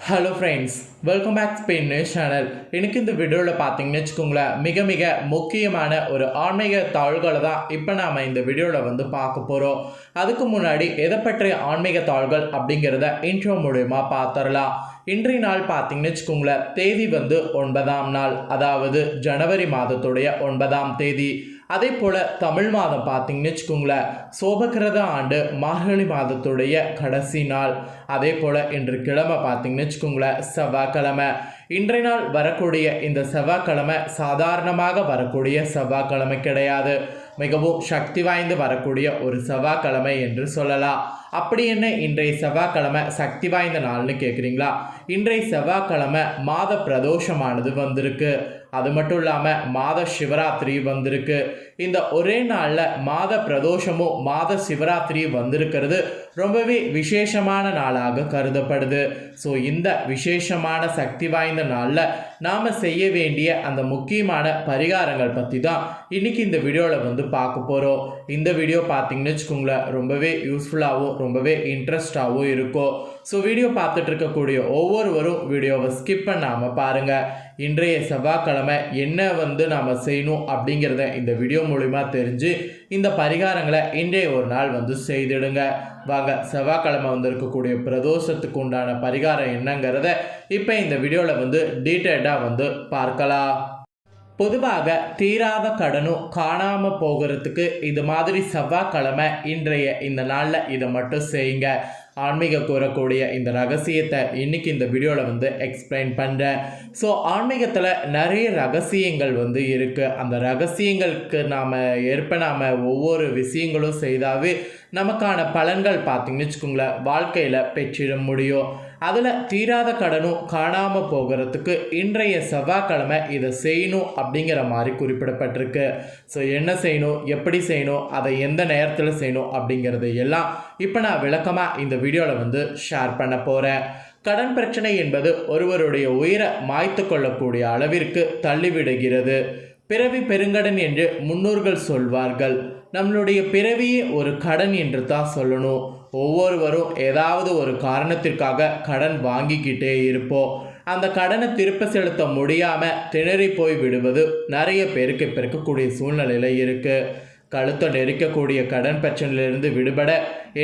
Hello friends welcome back Spain news channel எனக்கு இந்த வீடியோவில் பார்த்தீங்கன்னு வச்சுக்கோங்களேன் மிக மிக முக்கியமான ஒரு ஆன்மீக தாள்களை தான் இப்போ நாம் இந்த வீடியோவில் வந்து பார்க்க போகிறோம் அதுக்கு முன்னாடி எதை பற்றிய ஆன்மீக தாள்கள் அப்படிங்கிறத இன்ட்ரோ மூலயமா பார்த்துடலாம். இன்றைய நாள் பார்த்தீங்கன்னு வச்சுக்கோங்களேன் தேதி வந்து ஒன்பதாம் நாள் அதாவது ஜனவரி மாதத்துடைய ஒன்பதாம் தேதி. அதே போல் தமிழ் மாதம் பார்த்தீங்கன்னு வச்சுக்கோங்களேன். சோபகிரத ஆண்டு மார்கழி மாதத்துடைய கடைசி நாள். அதே போல் இன்று கிழமை பார்த்தீங்கன்னு வச்சுக்கோங்களேன் செவ்வாய்க்கிழமை. இன்றைய நாள் வரக்கூடிய இந்த செவ்வாய்க்கிழமை சாதாரணமாக வரக்கூடிய செவ்வாய்க்கிழமை கிடையாது. மிகவும் சக்தி வாய்ந்து வரக்கூடிய ஒரு செவ்வாய்க்கிழமை என்று சொல்லலாம். அப்படி என்ன இன்றைய செவ்வாய்க்கிழமை சக்தி வாய்ந்த நாள்னு கேட்குறீங்களா இன்றைய செவ்வாய்க்கிழமை மாத பிரதோஷமானது வந்திருக்கு. அது மட்டும் இல்லாமல் மாத சிவராத்திரி வந்திருக்கு. இந்த ஒரே நாளில் மாத பிரதோஷமும் மாத சிவராத்திரி வந்திருக்கிறது. ரொம்பவே விசேஷமான நாளாக கருதப்படுது. ஸோ இந்த விசேஷமான சக்தி வாய்ந்த நாளில் நாம் செய்ய வேண்டிய அந்த முக்கியமான பரிகாரங்கள் பற்றி தான் இன்றைக்கி இந்த வீடியோவில் வந்து பார்க்க போகிறோம் இந்த வீடியோ பார்த்தீங்கன்னு வச்சுக்கோங்களேன் ரொம்பவே யூஸ்ஃபுல்லாகவும் ரொம்பவே இன்ட்ரெஸ்டாகவும் இருக்கும். ஸோ வீடியோ பார்த்துட்டு இருக்கக்கூடிய ஒவ்வொருவரும் வீடியோவை ஸ்கிப் பண்ணாமல் பாருங்கள் இன்றைய செவ்வாய்க்கிழமை என்ன வந்து நாம் செய்யணும் அப்படிங்கிறத இந்த வீடியோ மூலிமா தெரிஞ்சு இந்த பரிகாரங்களை இன்றைய ஒரு நாள் வந்து செய்திடுங்க. வாங்க செவ்வாய்க்கிழமை வந்து இருக்கக்கூடிய பிரதோஷத்துக்கு உண்டான பரிகாரம் என்னங்கிறத இப்போ இந்த வீடியோவில் வந்து டீட்டெயில்டாக வந்து பார்க்கலாம். பொதுவாக தீராத கடனும் காணாமல் போகிறதுக்கு இது மாதிரி செவ்வாய்க்கிழமை இன்றைய இந்த நாளில் இதை மட்டும் செய்யுங்க. ஆன்மீக கூறக்கூடிய இந்த ரகசியத்தை இன்னைக்கு இந்த வீடியோவில் வந்து எக்ஸ்பிளைன் பண்ணுறேன் ஸோ ஆன்மீகத்தில் நிறைய ரகசியங்கள் வந்து இருக்குது அந்த ரகசியங்களுக்கு நாம் ஏற்ப நாம் ஒவ்வொரு விஷயங்களும் செய்தாவே நமக்கான பலன்கள் பார்த்திங்கன்னு வச்சுக்கோங்களேன். வாழ்க்கையில் பெற்றிட முடியும். அதில் தீராத கடனும் காணாமல் போகிறதுக்கு இன்றைய செவ்வாய்க்கிழமை இதை செய்யணும் அப்படிங்கிற மாதிரி குறிப்பிடப்பட்டிருக்கு. ஸோ என்ன செய்யணும்? எப்படி செய்யணும்? அதை எந்த நேரத்தில் செய்யணும்? அப்படிங்கிறது எல்லாம் இப்போ நான் விளக்கமாக இந்த வீடியோவில் வந்து ஷேர் பண்ண போகிறேன் கடன் பிரச்சனை என்பது ஒருவருடைய உயிரை மாய்த்து கொள்ளக்கூடிய அளவிற்கு தள்ளிவிடுகிறது. பிறவி பெருங்கடன் என்று முன்னோர்கள் சொல்வார்கள். நம்மளுடைய பிறவியே ஒரு கடன் என்று தான் சொல்லணும். ஒவ்வொருவரும் ஏதாவது ஒரு காரணத்திற்காக கடன் வாங்கிக்கிட்டே இருப்போம். அந்த கடனை திருப்ப செலுத்த முடியாமல் திணறி போய் விடுவது நிறைய பேருக்கு இப்போ இருக்கக்கூடிய சூழ்நிலையில் இருக்குது கழுத்தை நெரிக்கக்கூடிய கடன் பிரச்சனையிலிருந்து விடுபட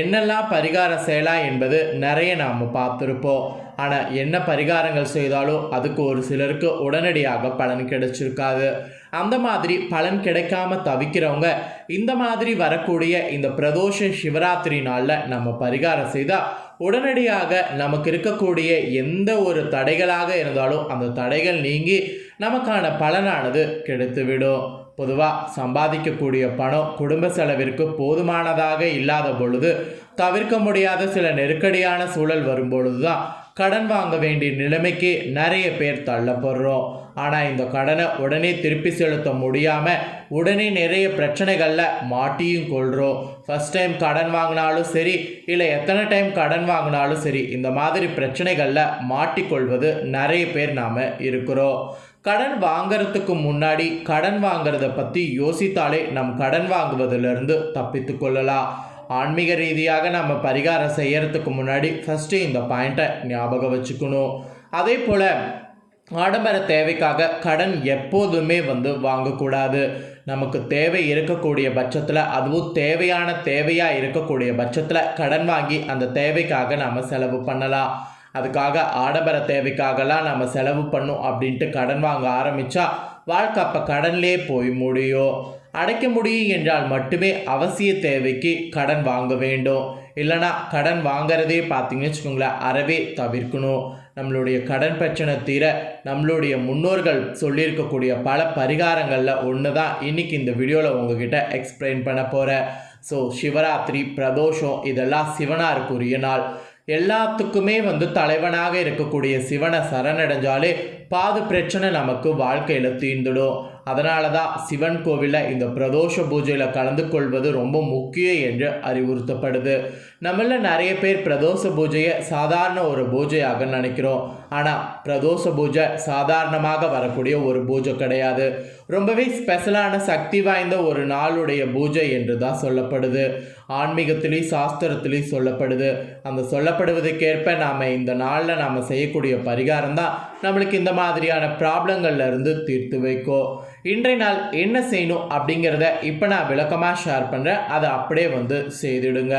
என்னெல்லாம் பரிகாரம் செய்யலாம் என்பது நிறைய நாம் பார்த்துருப்போம். ஆனால் என்ன பரிகாரங்கள் செய்தாலும் அதுக்கு ஒரு சிலருக்கு உடனடியாக பலன் கிடைச்சிருக்காது. அந்த மாதிரி பலன் கிடைக்காம தவிக்கிறவங்க இந்த மாதிரி வரக்கூடிய இந்த பிரதோஷ சிவராத்திரி நாளில் நம்ம பரிகாரம் செய்தால் உடனடியாக நமக்கு இருக்கக்கூடிய எந்த ஒரு தடைகளாக இருந்தாலும் அந்த தடைகள் நீங்கி நமக்கான பலனானது கிடைத்துவிடும். பொதுவாக சம்பாதிக்கக்கூடிய பணம் குடும்ப செலவிற்கு போதுமானதாக இல்லாத பொழுது தவிர்க்க முடியாத சில நெருக்கடியான சூழல் வரும்பொழுது தான் கடன் வாங்க வேண்டிய நிலைமைக்கு நிறைய பேர் தள்ளப்படுறோம். ஆனால் இந்த கடனை உடனே திருப்பி செலுத்த முடியாமல் உடனே நிறைய பிரச்சனைகளில் மாட்டியும் கொள்கிறோம் ஃபஸ்ட் டைம் கடன் வாங்கினாலும் சரி இல்லை எத்தனை டைம் கடன் வாங்கினாலும் சரி இந்த மாதிரி பிரச்சனைகளில் மாட்டிக்கொள்வது நிறைய பேர் நாம் இருக்கிறோம். கடன் வாங்கிறதுக்கு முன்னாடி கடன் வாங்கிறத பற்றி யோசித்தாலே நம் கடன் வாங்குவதிலிருந்து தப்பித்து கொள்ளலாம். ஆன்மீக ரீதியாக நம்ம பரிகாரம் செய்யறதுக்கு முன்னாடி ஃபஸ்ட்டு இந்த பாயிண்ட்டை ஞாபகம் வச்சுக்கணும். அதே போல் ஆடம்பர தேவைக்காக கடன் எப்போதுமே வந்து வாங்கக்கூடாது. நமக்கு தேவை இருக்கக்கூடிய பட்சத்தில் அதுவும் தேவையான தேவையாக இருக்கக்கூடிய பட்சத்தில் கடன் வாங்கி அந்த தேவைக்காக நாம் செலவு பண்ணலாம். அதுக்காக ஆடம்பர தேவைக்காகலாம் நம்ம செலவு பண்ணும் அப்படின்ட்டு கடன் வாங்க ஆரம்பித்தா வாழ்க்கை அப்போ கடன்லேயே போய் முடியும். அடைக்க முடியும் என்றால் மட்டுமே அவசிய தேவைக்கு கடன் வாங்க வேண்டும். இல்லைனா கடன் வாங்கிறதே பார்த்தீங்கன்னு வச்சுக்கோங்களேன் அறவே தவிர்க்கணும். நம்மளுடைய கடன் பிரச்சனை தீர நம்மளுடைய முன்னோர்கள் சொல்லியிருக்கக்கூடிய பல பரிகாரங்களில் ஒன்று தான் இன்றைக்கி இந்த வீடியோவில் உங்ககிட்ட எக்ஸ்பிளைன் பண்ண போகிறேன் ஸோ சிவராத்திரி பிரதோஷம் இதெல்லாம் சிவனாருக்குரிய நாள். எல்லாத்துக்குமே வந்து தலைவனாக இருக்கக்கூடிய சிவனை சரணடைஞ்சாலே பாது பிரச்சனை நமக்கு வாழ்க்கையில் தீர்ந்துடும். அதனால தான் சிவன் கோவிலில் இந்த பிரதோஷ பூஜையில் கலந்து கொள்வது ரொம்ப முக்கியம் என்று அறிவுறுத்தப்படுது. நம்மள நிறைய பேர் பிரதோஷ பூஜையை சாதாரண ஒரு பூஜையாக நினைக்கிறோம். ஆனால் பிரதோஷ பூஜை சாதாரணமாக வரக்கூடிய ஒரு பூஜை கிடையாது. ரொம்பவே ஸ்பெஷலான சக்தி வாய்ந்த ஒரு நாளுடைய பூஜை என்று தான் சொல்லப்படுது. ஆன்மீகத்திலையும் சாஸ்திரத்திலையும் சொல்லப்படுது. அந்த சொல்லப்படுவதற்கேற்ப நாம் இந்த நாளில் நாம் செய்யக்கூடிய பரிகாரம் தான் நம்மளுக்கு இந்த மாதிரியான ப்ராப்ளங்கள்ல இருந்து தீர்த்து வைக்கும் இன்றைய நாள் என்ன செய்யணும் அப்படிங்கிறத இப்போ நான் விளக்கமாக ஷேர் பண்ணுறேன் அதை அப்படியே வந்து செய்திடுங்க.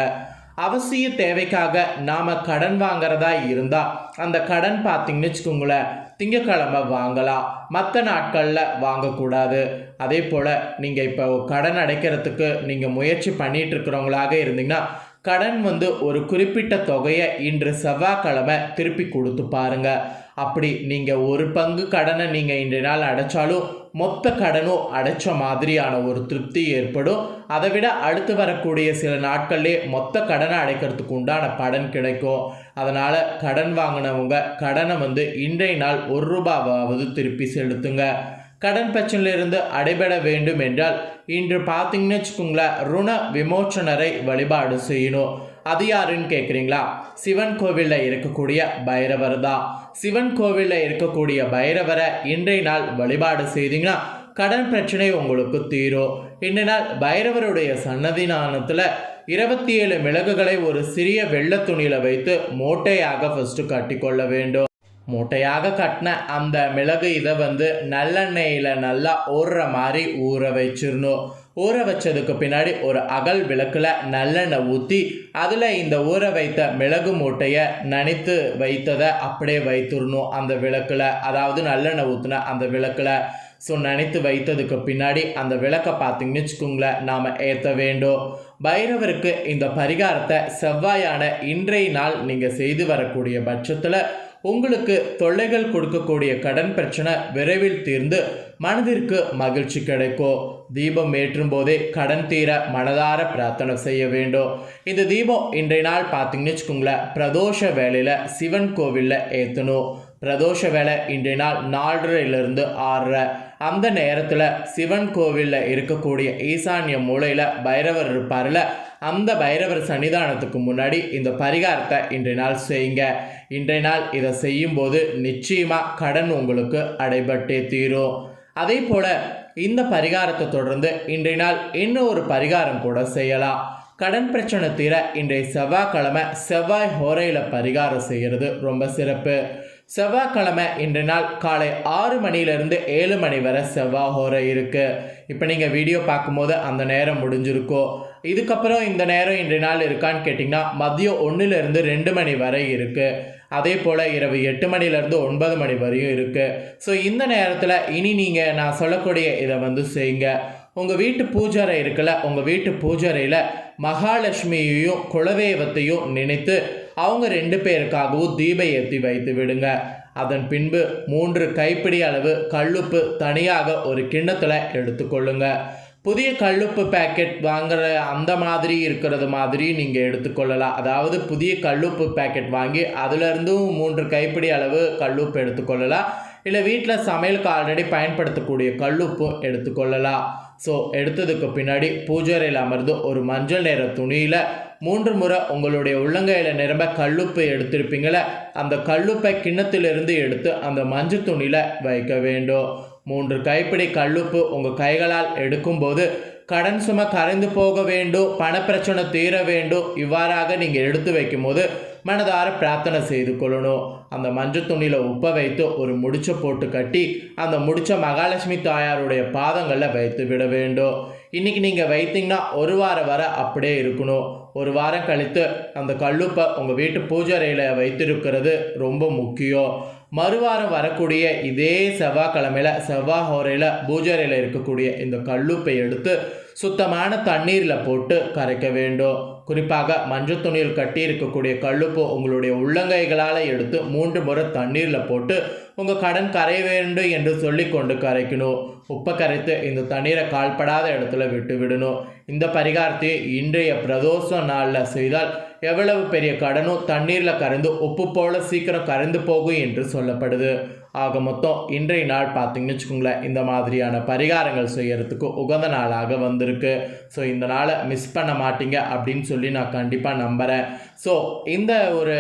அவசிய தேவைக்காக நாம் கடன் வாங்குறதா இருந்தால் அந்த கடன் பார்த்தீங்கன்னு வச்சுக்கோங்களேன் திங்கக்கிழமை வாங்கலாம். மற்ற நாட்களில் வாங்கக்கூடாது. அதே போல் நீங்கள் இப்போ கடன் அடைக்கிறதுக்கு நீங்கள் முயற்சி பண்ணிகிட்டு இருக்கிறவங்களாக இருந்தீங்கன்னா கடன் வந்து ஒரு குறிப்பிட்ட தொகையை இன்று செவ்வாய்க்கிழமை திருப்பி கொடுத்து பாருங்கள் அப்படி நீங்கள் ஒரு பங்கு கடனை நீங்கள் இன்றைய நாள் அடைச்சாலும் மொத்த கடனும் அடைச்ச மாதிரியான ஒரு திருப்தி ஏற்படும். அதை விட அடுத்து வரக்கூடிய சில நாட்கள்லேயே மொத்த கடனை அடைக்கிறதுக்கு உண்டான பலன் கிடைக்கும். அதனால் கடன் வாங்கினவங்க கடனை வந்து இன்றைய நாள் ஒரு ரூபாவாவது திருப்பி செலுத்துங்க. கடன் பிரச்சனையிலிருந்து அடைபட வேண்டும் என்றால் இன்று பார்த்தீங்கன்னு வச்சுக்கோங்களேன் ருண விமோச்சனரை வழிபாடு செய்யணும். அது யாருன்னு கேட்குறீங்களா சிவன் கோவிலில் இருக்கக்கூடிய பைரவர் தான். சிவன் கோவிலில் இருக்கக்கூடிய பைரவரை இன்றைய நாள் வழிபாடு செய்தீங்கன்னா கடன் பிரச்சனை உங்களுக்கு தீரும். இன்றைய நாள் பைரவருடைய சன்னதினானத்தில் இருபத்தி ஏழு மிளகுகளை ஒரு சிறிய வெள்ளத் துணியில் வைத்து மூட்டையாக ஃபஸ்ட்டு கட்டிக்கொள்ள வேண்டும். மூட்டையாக கட்டின அந்த மிளகு இதை வந்து நல்லெண்ணெயில் நல்லா ஊறுற மாதிரி ஊற வச்சிடணும். ஊற வச்சதுக்கு பின்னாடி ஒரு அகல் விளக்கில் நல்லெண்ணெய் ஊற்றி அதில் இந்த ஊற வைத்த மிளகு மூட்டையை நனைத்து வைத்ததை அப்படியே வைத்துடணும் அந்த விளக்கில். அதாவது நல்லெண்ணெய் ஊற்றின அந்த விளக்கில். ஸோ நினைத்து வைத்ததுக்கு பின்னாடி அந்த விளக்கை பார்த்தீங்கன்னு வச்சுக்கோங்களேன் நாம் ஏற்ற வேண்டும். பைரவருக்கு இந்த பரிகாரத்தை செவ்வாயான இன்றைய நாள் நீங்கள் செய்து வரக்கூடிய பட்சத்தில் உங்களுக்கு தொல்லைகள் கொடுக்கக்கூடிய கடன் பிரச்சனை விரைவில் தீர்ந்து மனதிற்கு மகிழ்ச்சி கிடைக்கும். தீபம் ஏற்றும் போதே கடன் தீர மனதார பிரார்த்தனை செய்ய வேண்டும். இந்த தீபம் இன்றைய நாள் பார்த்தீங்கன்னு வச்சுக்கோங்களேன் பிரதோஷ வேலையில் சிவன் கோவிலில் ஏற்றணும் பிரதோஷ வேலை இன்றைய நாள் நாலரையிலிருந்து ஆறரை. அந்த நேரத்தில் சிவன் கோவிலில் இருக்கக்கூடிய ஈசான்ய மூலையில் பைரவர் இருப்பார்ல அந்த பைரவர் சன்னிதானத்துக்கு முன்னாடி இந்த பரிகாரத்தை இன்றைய நாள் செய்யுங்க. இன்றைய நாள் இதை செய்யும்போது நிச்சயமாக கடன் உங்களுக்கு அடைபட்டே தீரும். அதே போல் இந்த பரிகாரத்தை தொடர்ந்து இன்றைய நாள் இன்னும் ஒரு பரிகாரம் கூட செய்யலாம். கடன் பிரச்சனை தீர இன்றைய செவ்வாய்க்கிழமை செவ்வாய் ஹோரையில் பரிகாரம் செய்கிறது ரொம்ப சிறப்பு. செவ்வாய்க்கிழமை இன்று நாள் காலை ஆறு மணியிலிருந்து ஏழு மணி வரை செவ்வாய் ஹோரை இருக்குது இப்போ நீங்கள் வீடியோ பார்க்கும்போது அந்த நேரம் முடிஞ்சிருக்கும் இதுக்கப்புறம் இந்த நேரம் இன்று நாள் இருக்கான்னு கேட்டிங்கன்னா மதியம் ஒன்றுலேருந்து ரெண்டு மணி வரை இருக்குது அதே போல் இரவு எட்டு மணிலேருந்து ஒன்பது மணி வரையும் இருக்குது ஸோ இந்த நேரத்தில் இனி நீங்கள் நான் சொல்லக்கூடிய இதை வந்து செய்யுங்க. உங்கள் வீட்டு பூஜாரை இருக்குல்ல உங்கள் வீட்டு பூஜரையில் மகாலட்சுமியையும் குலதெய்வத்தையும் நினைத்து அவங்க ரெண்டு பேருக்காகவும் தீப ஏற்றி வைத்து விடுங்க. அதன் பின்பு மூன்று கைப்பிடி அளவு கல்லுப்பு தனியாக ஒரு கிண்ணத்தில் எடுத்துக்கொள்ளுங்க புதிய கல்லுப்பு பேக்கெட் வாங்குற அந்த மாதிரி இருக்கிறது மாதிரி நீங்கள் எடுத்துக்கொள்ளலாம் அதாவது புதிய கல்லுப்பு பேக்கெட் வாங்கி அதுலேருந்தும் மூன்று கைப்பிடி அளவு கல்லுப்பு எடுத்துக்கொள்ளலாம் இல்லை வீட்டில் சமையலுக்கு ஆல்ரெடி பயன்படுத்தக்கூடிய கல்லுப்பும் எடுத்துக்கொள்ளலாம் ஸோ எடுத்ததுக்கு பின்னாடி பூஜரையில் அமர்ந்து ஒரு மஞ்சள் நிற துணியில் மூன்று முறை உங்களுடைய உள்ளங்கையில் நிரம்ப கல்லுப்பை எடுத்திருப்பீங்கள அந்த கல்லுப்பை கிண்ணத்திலிருந்து எடுத்து அந்த மஞ்சள் துணியில் வைக்க வேண்டும். மூன்று கைப்பிடி கல்லுப்பு உங்கள் கைகளால் எடுக்கும்போது கடன் சுமை கரைந்து போக வேண்டும் பணப்பிரச்சனை தீர வேண்டும். இவ்வாறாக நீங்கள் எடுத்து வைக்கும்போது மனதார பிரார்த்தனை செய்து கொள்ளணும். அந்த மஞ்சள் துணியில் உப்பை வைத்து ஒரு முடிச்சை போட்டு கட்டி அந்த முடிச்ச மகாலட்சுமி தாயாருடைய பாதங்களில் வைத்து விட வேண்டும். இன்றைக்கி நீங்கள் வைத்தீங்கன்னா ஒரு வாரம் வரை அப்படியே இருக்கணும். ஒரு வாரம் கழித்து அந்த கல்லுப்பை உங்கள் வீட்டு பூஜை அறையில் வைத்திருக்கிறது ரொம்ப முக்கியம். மறுவாரம் வரக்கூடிய இதே செவ்வாய்க்கிழமையில் செவ்வாய் ஹோரையில் பூஜை அறையில் இருக்கக்கூடிய இந்த கல்லுப்பை எடுத்து சுத்தமான தண்ணீரில் போட்டு கரைக்க வேண்டும். குறிப்பாக மஞ்சள் துணியில் கட்டி இருக்கக்கூடிய கல்லுப்பு உங்களுடைய உள்ளங்கைகளால் எடுத்து மூன்று முறை தண்ணீரில் போட்டு உங்கள் கடன் கரைய வேண்டும் என்று சொல்லி கொண்டு கரைக்கணும். உப்பை கரைத்து இந்த தண்ணீரை கால்படாத இடத்துல விட்டு விடணும். இந்த பரிகாரத்தை இன்றைய பிரதோஷ நாளில் செய்தால் எவ்வளவு பெரிய கடனும் தண்ணீரில் கரைந்து உப்பு போல சீக்கிரம் கரைந்து போகும் என்று சொல்லப்படுது. ஆக மொத்தம் இன்றைய நாள் பார்த்தீங்கன்னு வச்சுக்கோங்களேன் இந்த மாதிரியான பரிகாரங்கள் செய்கிறதுக்கு உகந்த நாளாக வந்திருக்கு. ஸோ இந்த நாளை மிஸ் பண்ண மாட்டீங்க அப்படின்னு சொல்லி நான் கண்டிப்பாக நம்புகிறேன் ஸோ இந்த ஒரு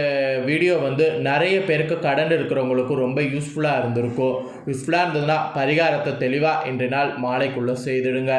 வீடியோ வந்து நிறைய பேருக்கு கடன் இருக்கிறவங்களுக்கும் ரொம்ப யூஸ்ஃபுல்லாக இருந்திருக்கும். யூஸ்ஃபுல்லாக இருந்ததுன்னா பரிகாரத்தை தெளிவாக இன்றைய நாள் மாலைக்குள்ளே செய்திடுங்க.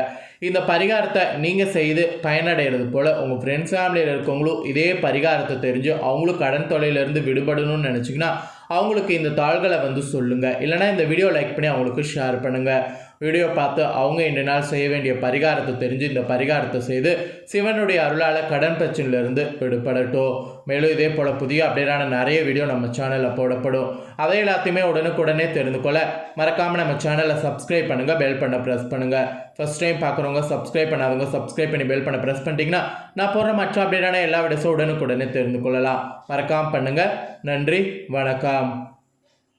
இந்த பரிகாரத்தை நீங்கள் செய்து பயனடைகிறது போல் உங்கள் ஃப்ரெண்ட்ஸ் ஃபேமிலியில் இருக்கவங்களும் இதே பரிகாரத்தை தெரிஞ்சு அவங்களும் கடன் தொலையிலேருந்து விடுபடணும்னு நினச்சிங்கன்னா அவங்களுக்கு இந்த தாள்களை வந்து சொல்லுங்கள் இல்லைனா இந்த வீடியோ லைக் பண்ணி அவங்களுக்கு ஷேர் பண்ணுங்கள் வீடியோ பார்த்து அவங்க இன்று நாள் செய்ய வேண்டிய பரிகாரத்தை தெரிஞ்சு இந்த பரிகாரத்தை செய்து சிவனுடைய அருளால் கடன் பிரச்சனையிலிருந்து விடுபடட்டும். மேலும் இதே போல் புதிய அப்டேட்டான நிறைய வீடியோ நம்ம சேனலில் போடப்படும். அதை எல்லாத்தையுமே உடனுக்குடனே தெரிந்து கொள்ள மறக்காமல் நம்ம சேனலை சப்ஸ்கிரைப் பண்ணுங்கள் பெல் பண்ண ப்ரெஸ் பண்ணுங்கள் ஃபஸ்ட் டைம் பார்க்குறவங்க சப்ஸ்கிரைப் பண்ணாதவங்க சப்ஸ்கிரைப் பண்ணி பெல் பண்ண ப்ரெஸ் பண்ணிட்டீங்கன்னா நான் போடுற மற்ற அப்டேட்டான எல்லா வீடியோஸும் உடனுக்குடனே தெரிந்து கொள்ளலாம். மறக்காமல் பண்ணுங்கள் நன்றி வணக்கம்.